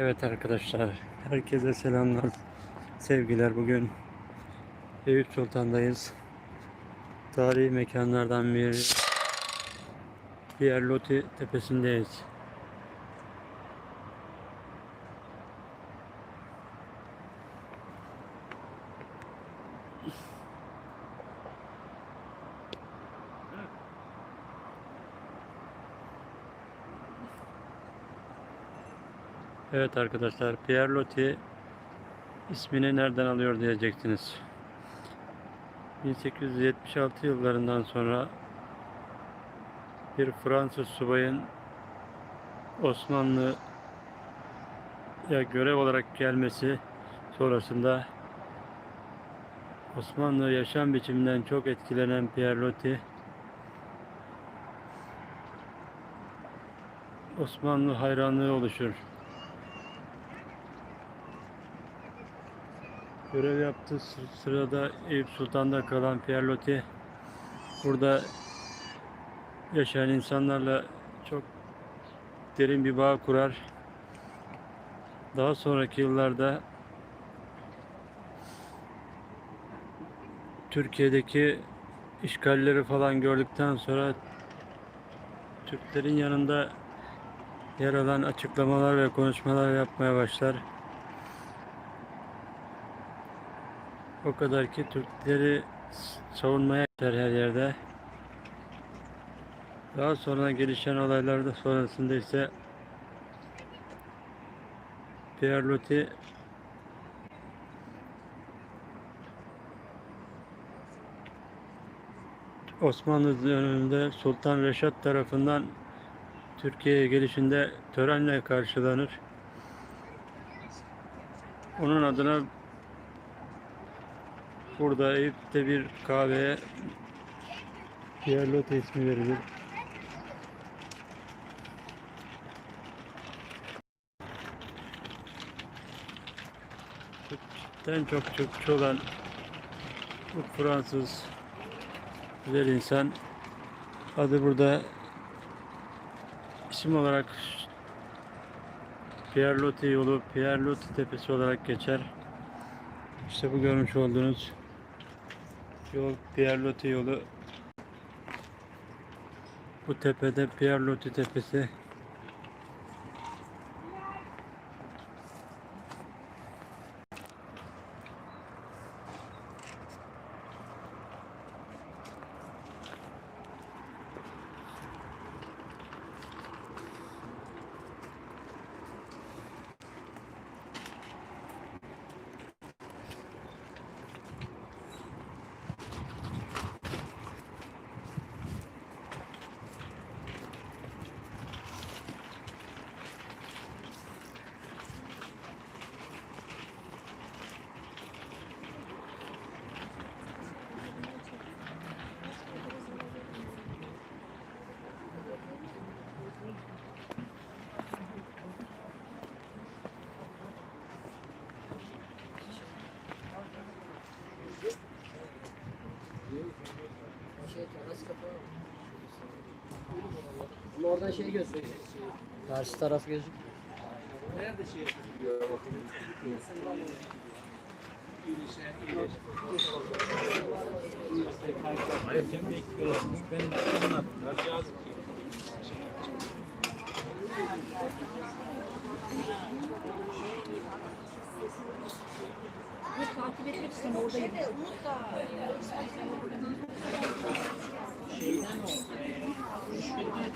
Evet arkadaşlar, herkese selamlar, sevgiler. Bugün Eyüp Sultan'dayız. Tarihi mekanlardan biri Pierloti tepesindeyiz. Evet arkadaşlar, Pierloti ismini nereden alıyor diyeceksiniz. 1876 yıllarından sonra bir Fransız subayın Osmanlı'ya görev olarak gelmesi sonrasında Osmanlı yaşam biçiminden çok etkilenen Pierloti Osmanlı hayranlığı oluşur. Görev yaptığı sı- sırada Eyüp Sultan'da kalan Pierloti burada yaşayan insanlarla çok derin bir bağ kurar. Daha sonraki yıllarda Türkiye'deki işgalleri falan gördükten sonra Türklerin yanında yer alan açıklamalar ve konuşmalar yapmaya başlar. O kadar ki Türkleri savunmaya yeter her yerde. Daha sonra gelişen olaylarda sonrasında ise Pierre Osmanlı döneminde Sultan Reşat tarafından Türkiye'ye gelişinde törenle karşılanır. Onun adına Burada Eyüp'te bir kahveye Pierlotte ismi verilir. Türkçeden çok Türkçe olan bu Fransız güzel insan adı burada isim olarak Pierlotte yolu Pierlotte tepesi olarak geçer. İşte bu görmüş olduğunuz yol Pierlotti yolu. Bu tepede Pierlotti tepesi. Ama oradan şey gözüküyor. Karşı taraf gözüküyor. takip etmek için oradayım.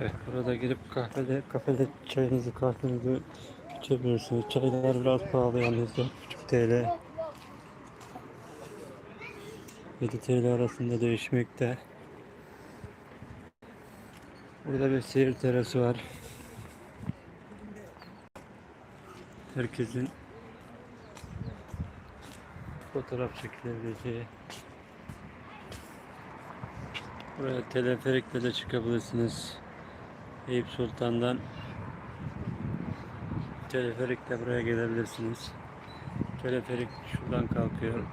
Evet burada gidip kahvede kafede çayınızı kahvenizi içebilirsiniz. Çaylar biraz pahalı yalnız 4,5 TL. 7 TL arasında değişmekte. Burada bir seyir terası var. Herkesin fotoğraf çekilebileceği. Buraya teleferikle de çıkabilirsiniz. Eyüp Sultan'dan teleferikle buraya gelebilirsiniz. Teleferik şuradan kalkıyor.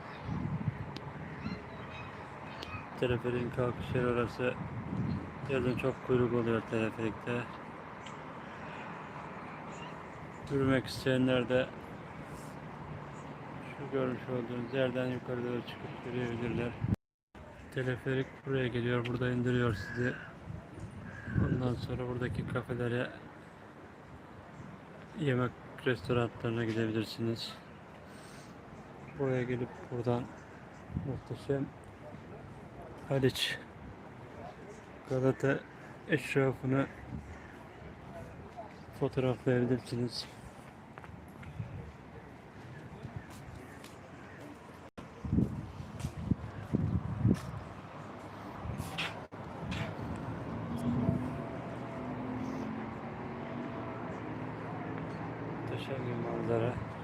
Teleferiğin kalkış yeri orası. Yazın çok kuyruk oluyor teleferikte. Yürümek isteyenler de görmüş olduğunuz yerden yukarı doğru çıkıp yürüyebilirler. Teleferik buraya geliyor, burada indiriyor sizi. Ondan sonra buradaki kafelere, yemek restoranlarına gidebilirsiniz. Buraya gelip buradan muhteşem Haliç Galata eşrafını fotoğraflayabilirsiniz. Muhteşem bir manzara.